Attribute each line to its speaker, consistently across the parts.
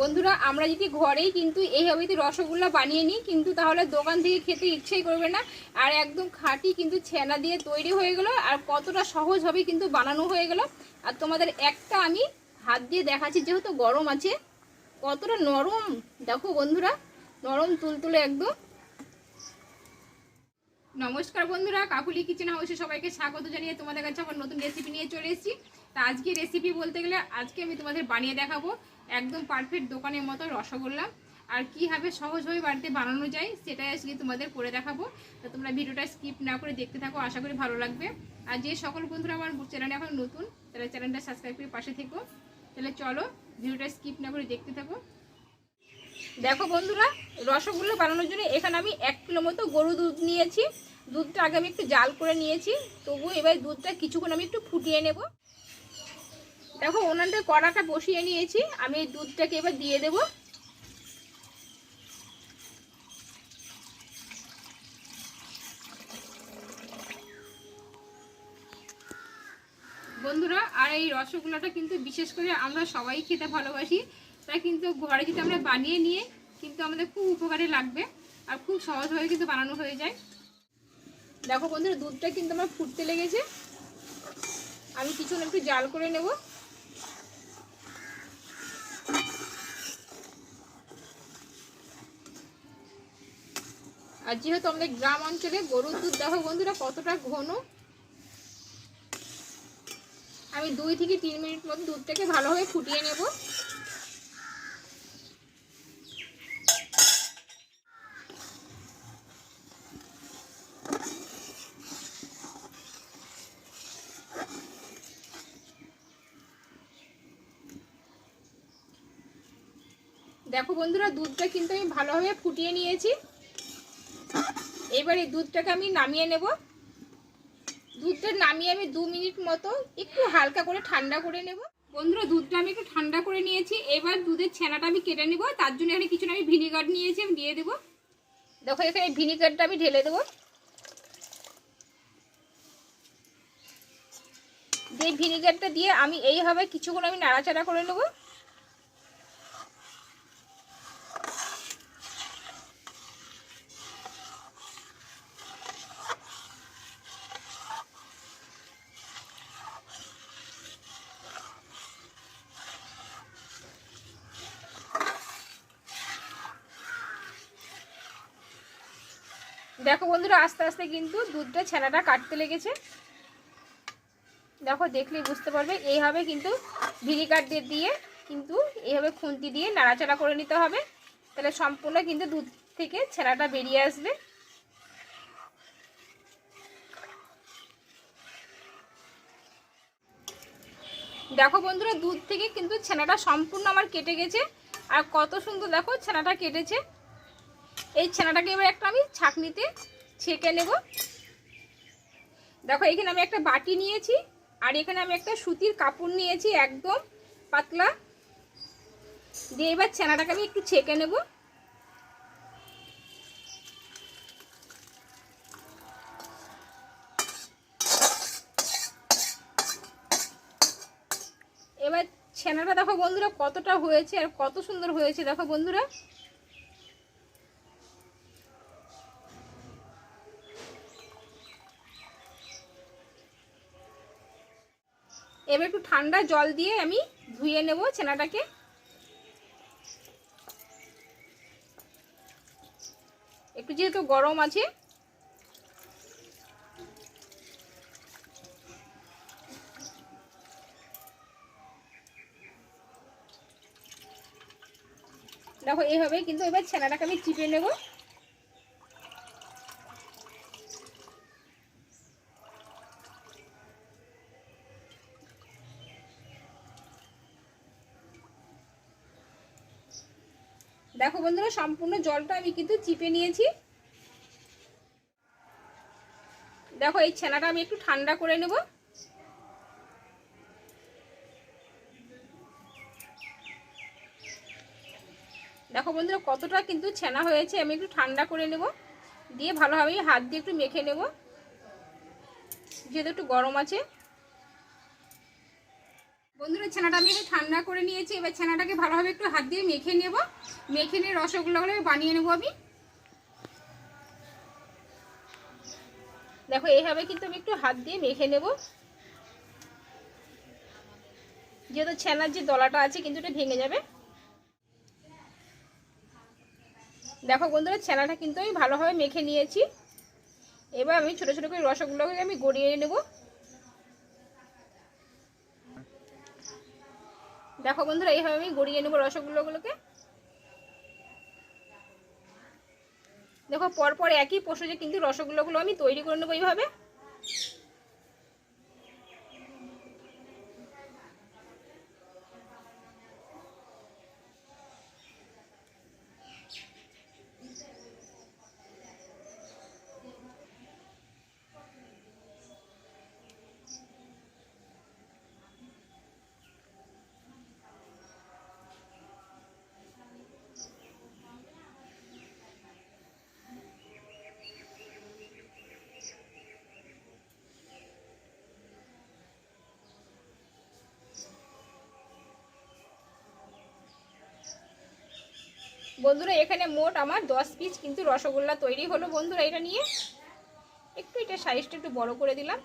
Speaker 1: বন্ধুরা, আমরা যদি ঘরেই কিন্তু এইভাবে যদি রসগোল্লা বানিয়ে নিই, কিন্তু তাহলে দোকান থেকে খেতে ইচ্ছেই করবে না। আর একদম খাঁটি কিন্তু ছেনা দিয়ে তৈরি হয়ে গেল, আর কতটা সহজভাবে কিন্তু বানানো হয়ে গেল। আর তোমাদের একটা আমি হাত দিয়ে দেখাচ্ছি, যেহেতু গরম আছে, কতটা নরম। দেখো বন্ধুরা, নরম তুলতুলে একদম। নমস্কার বন্ধুরা, কাকুলি কিচেন হাউসে সবাইকে স্বাগত জানিয়ে তোমাদের কাছে আবার নতুন রেসিপি নিয়ে চলে এসেছি। তা আজকে রেসিপি বলতে গেলে, আজকে আমি তোমাদের বানিয়ে দেখাবো। একদম পারফেক্ট দোকানের মতো রসগোল্লা। আর কীভাবে সহজভাবে বাড়িতে বানানো যায়, সেটাই আজকে তোমাদের করে দেখাবো। তো তোমরা ভিডিওটা স্কিপ না করে দেখতে থাকো, আশা করি ভালো লাগবে। আর যে সকল বন্ধুরা আমার চ্যানেলে এখন নতুন তাহলে চ্যানেলটা সাবস্ক্রাইব করে পাশে থেকো। তাহলে চলো, ভিডিওটা স্কিপ না করে দেখতে থাকো। দেখো বন্ধুরা, রসগোল্লা বানানোর জন্য এখানে আমি এক কিলো মতো গরু দুধ নিয়েছি। দুধটা আগে আমি একটু জাল করে নিয়েছি তবু এবার দুধটা কিছুক্ষণ আমি একটু ফুটিয়ে নেব। দেখো ওনানটা কড়াটা বসিয়ে নিয়েছি। আমি এই দুধটাকে এবার দিয়ে দেব। বন্ধুরা, আর এই রসগোল্লাটা কিন্তু বিশেষ করে আমরা সবাই খেতে ভালোবাসি। তাই কিন্তু ঘরে যদি আমরা বানিয়ে নিয়ে, কিন্তু আমাদের খুব উপকারে লাগবে আর খুব সহজভাবে কিন্তু বানানো হয়ে যায়। দেখো বন্ধুরা, দুধটা কিন্তু আমার ফুটতে লেগেছে। আমি কিছুক্ষণ একটু জাল করে নেব। আর যেহেতু আমাদের গ্রাম অঞ্চলে গরুর দুধ দেখো বন্ধুরা কতটা ঘন। আমি দুই থেকে তিন মিনিট মতো দুধটাকে ভালোভাবে ফুটিয়ে নেব। দেখো বন্ধুরা দুধটা কিন্তু আমি ভালোভাবে ফুটিয়ে নিয়েছি। এবার এই দুধটাকে আমি নামিয়ে নেব। দুধটা নামিয়ে আমি দু মিনিট মতো একটু হালকা করে ঠান্ডা করে নেব। বন্ধুরা, দুধটা আমি একটু ঠান্ডা করে নিয়েছি। এবার দুধের ছানাটা আমি কেটে নেব। তার জন্য এখানে কিছু আমি ভিনিগার নিয়েছি, আমি দিয়ে দেবো। দেখো, এখানে ভিনিগারটা আমি ঢেলে দেবো। দিয়ে ভিনিগারটা দিয়ে আমি এইভাবে কিছুক্ষণ আমি নাড়াচাড়া করে নেব। দেখো বন্ধুরা, আস্তে আস্তে কিন্তু দুধটা, ছেনাটা কাটতে লেগেছে। দেখো দেখলেই বুঝতে পারবে, এইভাবে কিন্তু ভিনিগার দিয়ে দিয়ে কিন্তু এইভাবে খুন্তি দিয়ে নাড়াচাড়া করে নিতে হবে। তাহলে সম্পূর্ণ কিন্তু দুধ থেকে ছেনাটা বেরিয়ে আসবে। দেখো বন্ধুরা, দুধ থেকে কিন্তু ছানাটা সম্পূর্ণ আমার কেটে গেছে। আর কত সুন্দর, দেখো, ছানাটা কেটেছে। এই ছানাটাকে এবার একটা আমি ছাকনিতে ছেঁকে নেব। দেখো, এখানে আমি একটা বাটি নিয়েছি, আর এখানে আমি একটা সুতির কাপড় নিয়েছি, একদম পাতলা। দিয়ে এবার ছানাটাকে আমি একটু ছেঁকে নেব। এবার ছানাটা দেখো বন্ধুরা কতটা হয়েছে আর কত সুন্দর হয়েছে। দেখো বন্ধুরা এবার একটু ঠান্ডা জল দিয়ে আমি ধুয়ে নেব ছানাটাকে একটু যেহেতু গরম আছে, দেখো এইভাবে কিন্তু এবার ছানাটাকে আমি চিপে নেব। বন্ধুরা, সম্পূর্ণ জলটা আমি কিন্তু চিপে নিয়েছি। দেখো, এই ছানাটা আমি একটু ঠান্ডা করে নেব। দেখো বন্ধুরা, কতটা কিন্তু ছানা হয়েছে, আমি একটু ঠান্ডা করে নেব। দিয়ে ভালোভাবে হাত দিয়ে একটু মেখে নেব। যেহেতু একটু গরম আছে। বন্ধুরা, ছানাটা আমি একটু ঠান্ডা করে নিয়েছি। এবার ছানাটাকে ভালোভাবে একটু হাত দিয়ে মেখে নেব। মেখে নিয়ে রসগোল্লাগুলো বানিয়ে নেব আমি। দেখো, এইভাবে কিন্তু আমি একটু হাত দিয়ে মেখে নেব। যেহেতু ছানার যে দলাটা আছে, কিন্তু এটা ভেঙে যাবে। দেখো বন্ধুরা, ছানাটা কিন্তু আমি ভালোভাবে মেখে নিয়েছি। এবার আমি ছোটো ছোটো করে রসগোল্লাগুলোকে আমি গড়িয়ে নেব। দেখো বন্ধুরা, এইভাবে আমি গড়িয়ে নেব রসগোল্লাগুলোকে। দেখো, পরপর একই প্রসেসে কিন্তু রসগোল্লাগুলো আমি তৈরি করে নেব এইভাবে। বন্ধুরা, এখানে মোট আমার দশ পিস কিন্তু রসগোল্লা তৈরি হলো বন্ধুরা এটা নিয়ে। একটু এটা সাইজটা একটু বড় করে দিলাম।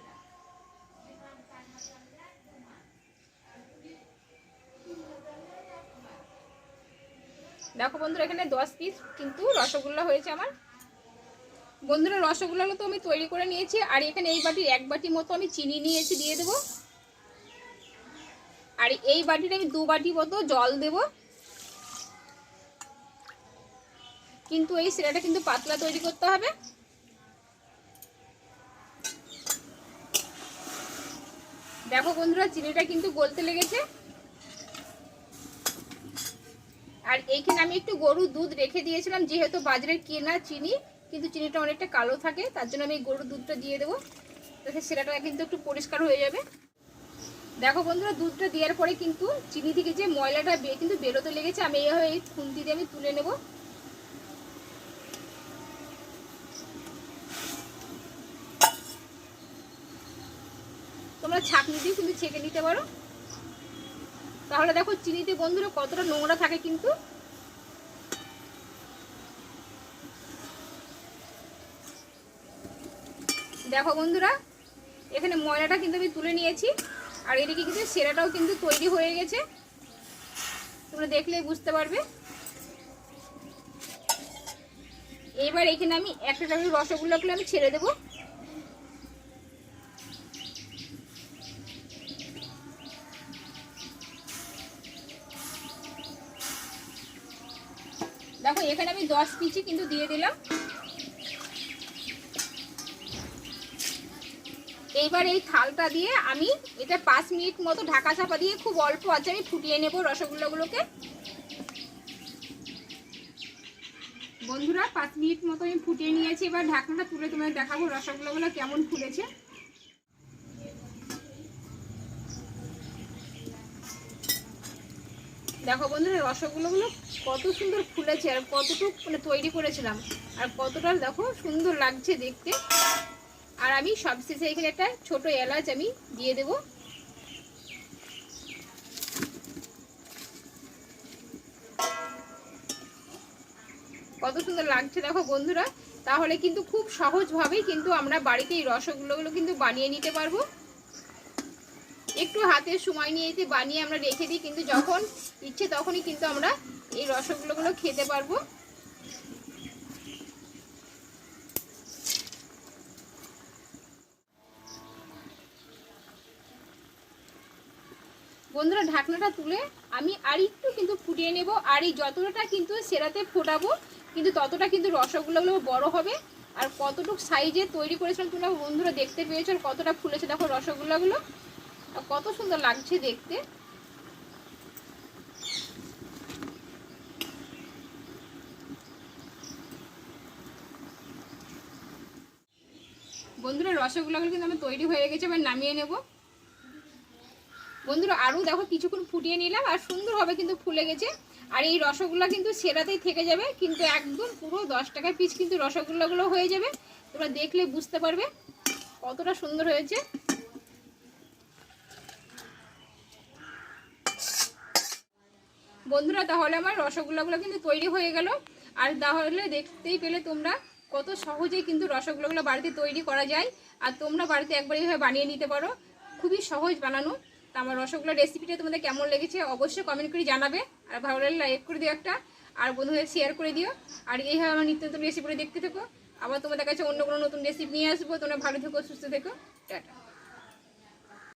Speaker 1: দেখো বন্ধুরা, এখানে দশ পিস কিন্তু রসগোল্লা হয়েছে আমার। বন্ধুরা, রসগোল্লাগুলো তো আমি তৈরি করে নিয়েছি, আর এখানে এই বাটির এক বাটি মতো আমি চিনি নিয়েছি, দিয়ে দেবো। আর এই বাটিটা আমি দু বাটি মতো জল দেবো। কিন্তু এই সিরাটা কিন্তু পাতলা তৈরি করতে হবে। দেখো বন্ধুরা, চিনিটা কিন্তু গলতে লেগেছে। আর এইখানে আমি একটু গরুর দুধ রেখে দিয়েছিলাম, যেহেতু বাজারের কেনা চিনি, কিন্তু চিনিটা অনেকটা কালো থাকে, তার জন্য আমি গরুর দুধটা দিয়ে দেবো। তাতে সেরাটা কিন্তু একটু পরিষ্কার হয়ে যাবে। দেখো বন্ধুরা, দুধটা দেওয়ার পরে কিন্তু চিনি থেকে যে ময়লাটা কিন্তু বেরোতে লেগেছে, আমি এইভাবে এই খুন্তি দিয়ে আমি তুলে নেব। ছাঁকনি দিয়ে কিন্তু ছেঁকে নিতে পারো। তাহলে দেখো চিনিতে বন্ধুরা কতটা নোংরা থাকে কিন্তু। দেখো বন্ধুরা, এখানে ময়লাটা কিন্তু আমি তুলে নিয়েছি, আর এদিকে কিন্তু সেরাটাও কিন্তু তৈরি হয়ে গেছে। তোমরা দেখলেই বুঝতে পারবে। এবার এখানে আমি একটা টাকা রসগোল্লাগুলো আমি ছেড়ে দেবো দেখো এখানে আমি দশ পিচি কিন্তু দিয়ে দিলাম। এইবার এই থালটা দিয়ে আমি এটা পাঁচ মিনিট মতো ঢাকা চাপা দিয়ে খুব অল্প আছে আমি ফুটিয়ে নেব রসগোল্লাগুলোকে। বন্ধুরা, পাঁচ মিনিট মতো আমি ফুটিয়ে নিয়েছি। এবার ঢাকনাটা তুলে তোমাদের দেখাবো রসগোল্লাগুলো কেমন ফুলেছে। দেখো বন্ধুরা, রসগোল্লাগুলো কত সুন্দর ফুলেছে আর কতটুক মানে তৈরি করেছিলাম। আর কতটা দেখো সুন্দর লাগছে দেখতে। আর আমি সবশেষে এখানে একটা ছোট এলাচ আমি দিয়ে দেব। কত সুন্দর লাগছে দেখো বন্ধুরা। তাহলে কিন্তু খুব সহজভাবেই কিন্তু আমরা বাড়িতে এই রসগোল্লাগুলো কিন্তু বানিয়ে নিতে পারব। একটু হাতে সময় নিয়ে এতে বানিয়ে আমরা রেখে দিই, কিন্তু যখন ইচ্ছে তখনই কিন্তু আমরা এই রসগোল্লাগুলো খেতে পারব। বন্ধুরা, ঢাকনাটা তুলে আমি আর একটু কিন্তু ফুটিয়ে নেব, আর এই যতটা কিন্তু সেরাতে ফোটাবো, কিন্তু ততটা কিন্তু রসগোল্লাগুলো বড় হবে। আর কতটুকু সাইজে তৈরি করেছিলাম তোমরা বন্ধুরা দেখতে পেয়েছ কতটা ফুলেছে দেখো রসগোল্লাগুলো। কত সুন্দর লাগছে দেখতে। বন্ধুরা, রসগোল্লাগুলো কিন্তু আমার তৈরি হয়ে গেছে, এবার নামিয়ে নেব। বন্ধুরা, আরও দেখো, কিছুক্ষণ ফুটিয়ে নিলাম, আর সুন্দরভাবে কিন্তু ফুলে গেছে। আর এই রসগোল্লা কিন্তু সেরাতেই থেকে যাবে, কিন্তু একদম পুরো দশ টাকা পিস কিন্তু রসগোল্লাগুলো হয়ে যাবে। তোমরা দেখলে বুঝতে পারবে কতটা সুন্দর হয়েছে। বন্ধুরা, তাহলে আমার রসগোল্লাগুলো কিন্তু তৈরি হয়ে গেল। আর তাহলে দেখতেই পেলে তোমরা কত সহজেই কিন্তু রসগোল্লাগুলো বাড়িতে তৈরি করা যায়। আর তোমরা বাড়িতে একবার এইভাবে বানিয়ে নিতে পারো। খুবই সহজ বানানো। তা আমার রসগোল্লা রেসিপিটা তোমাদের কেমন লেগেছে অবশ্যই কমেন্ট করে জানাবে। আর ভালো লাগলে লাইক করে দিও একটা। আর বন্ধুদের শেয়ার করে দিও। আর এইভাবে আমার নিত্য নতুন রেসিপিটা দেখতে থেকো। আবার তোমাদের কাছে অন্য কোনো নতুন রেসিপি নিয়ে আসব। তোমরা ভালো থেকো, সুস্থ থেকো। টাটা।